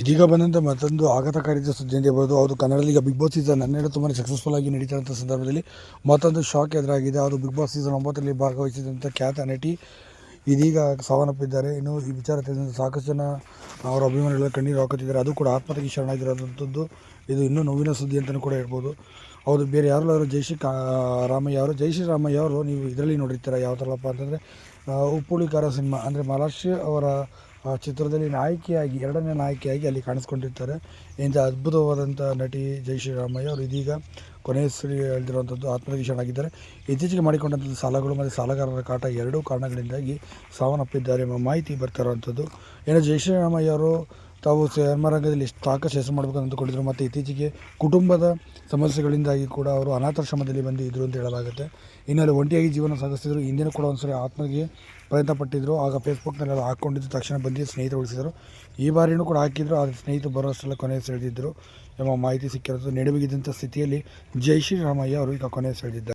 ಇದೀಗ ಬಂದಂಥ ಮತ್ತೊಂದು ಆಘಾತಕಾರಿ ಸುದ್ದಿ ಅಂತ ಹೇಳ್ಬೋದು ಅವರು ಕನ್ನಡದಲ್ಲಿ ಈಗ ಬಿಗ್ ಬಾಸ್ ಸೀಸನ್ ಹನ್ನೆರಡು ತುಂಬಾ ಸಕ್ಸಸ್ಫುಲ್ ಆಗಿ ನಡೀತಿರೋಂಥ ಸಂದರ್ಭದಲ್ಲಿ ಮತ್ತೊಂದು ಶಾಕ್ ಎದುರಾಗಿದೆ. ಅವರು ಬಿಗ್ ಬಾಸ್ ಸೀಸನ್ ಒಂಬತ್ತರಲ್ಲಿ ಭಾಗವಹಿಸಿದಂಥ ಖ್ಯಾತ ನಟಿ ಇದೀಗ ಸಾವನ್ನಪ್ಪಿದ್ದಾರೆ. ಇನ್ನು ಈ ವಿಚಾರ ತಿಳಿದಂಥ ಸಾಕಷ್ಟು ಜನ ಅವರ ಅಭಿಮಾನಿಗಳ ಕಣ್ಣೀರು ಹಾಕುತ್ತಿದ್ದಾರೆ. ಅದು ಕೂಡ ಆತ್ಮಹತ್ಯೆಗೆ ಶರಣಾಗಿರೋದಂಥದ್ದು. ಇದು ಇನ್ನೂ ನೋವಿನ ಸುದ್ದಿ ಅಂತಲೂ ಕೂಡ ಹೇಳ್ಬೋದು. ಹೌದು, ಬೇರೆ ಯಾರು ಅವರು ಜಯಶ್ರೀ ಕಾ, ರಾಮಯ್ಯ ಅವರು ಜಯಶ್ರೀ ರಾಮಯ್ಯ ಅವರು ನೀವು ಇದರಲ್ಲಿ ನೋಡಿರ್ತೀರ? ಯಾವ ಥರಪ್ಪ ಅಂತಂದರೆ ಉಪ್ಪುಳಿಕಾರ ಸಿನಿಮಾ, ಅಂದರೆ ಮಹಾರಾಷ್ಟ್ರ ಅವರ ಆ ಚಿತ್ರದಲ್ಲಿ ನಾಯಕಿಯಾಗಿ, ಎರಡನೇ ನಾಯಕಿಯಾಗಿ ಅಲ್ಲಿ ಕಾಣಿಸ್ಕೊಂಡಿರ್ತಾರೆ. ಇಂಥ ಅದ್ಭುತವಾದಂಥ ನಟಿ ಜೈ ರಾಮಯ್ಯ ಅವರು ಇದೀಗ ಕೊನೆಯ ಸರಿ ಹೇಳ್ದಿರುವಂಥದ್ದು ಆತ್ಮಗೀಷನ ಆಗಿದ್ದಾರೆ ಇತ್ತೀಚೆಗೆ ಮಾಡಿಕೊಂಡಂಥ ಸಾಲಗಳು ಮತ್ತು ಸಾಲಗಾರರ ಕಾಟ ಎರಡೂ ಕಾರಣಗಳಿಂದಾಗಿ ಸಾವನ್ನಪ್ಪಿದ್ದಾರೆ ಎಂಬ ಮಾಹಿತಿ ಬರ್ತಾ ಇರುವಂಥದ್ದು. ಏನು ಜೈ ರಾಮಯ್ಯ ಅವರು ತಾವು ಸೇರ್ಮರಂಗದಲ್ಲಿ ರಂಗದಲ್ಲಿ ಎಷ್ಟು ಸಾಕಷ್ಟು ಹೆಸರು ಮಾಡಬೇಕು ಅಂತ ಅಂದುಕೊಂಡಿದ್ರು. ಮತ್ತು ಇತ್ತೀಚೆಗೆ ಕುಟುಂಬದ ಸಮಸ್ಯೆಗಳಿಂದಾಗಿ ಕೂಡ ಅವರು ಅನಾಥಾಶ್ರಮದಲ್ಲಿ ಬಂದು ಇದ್ರು ಅಂತ ಹೇಳಲಾಗುತ್ತೆ. ಇನ್ನಲ್ಲಿ ಒಂಟಿಯಾಗಿ ಜೀವನ ಸಾಗಿಸ್ತಿದ್ರು. ಹಿಂದಿನ ಕೂಡ ಒಂದ್ಸರಿ ಆತ್ಮಗೆ ಪ್ರಯತ್ನ ಪಟ್ಟಿದ್ದರು ಆಗ ಫೇಸ್ಬುಕ್ನಲ್ಲೆಲ್ಲ ಹಾಕ್ಕೊಂಡಿದ್ದು. ತಕ್ಷಣ ಬಂದು ಸ್ನೇಹಿತರು ಉಳಿಸಿದರು ಈ ಬಾರಿಯೂ ಕೂಡ ಹಾಕಿದ್ರು. ಆದರೆ ಸ್ನೇಹಿತರು ಬರೋಷ್ಟೆಲ್ಲ ಕೊನೆ ಸೆಳೆದಿದ್ದರು ಎಂಬ ಮಾಹಿತಿ ಸಿಕ್ಕಿರೋದು. ನೆಡುವಿಗಿದ್ದಂಥ ಸ್ಥಿತಿಯಲ್ಲಿ ಜೈ ಶ್ರೀರಾಮಯ್ಯ ಅವರು ಈಗ ಕೊನೆ ಸೆಳೆದಿದ್ದಾರೆ.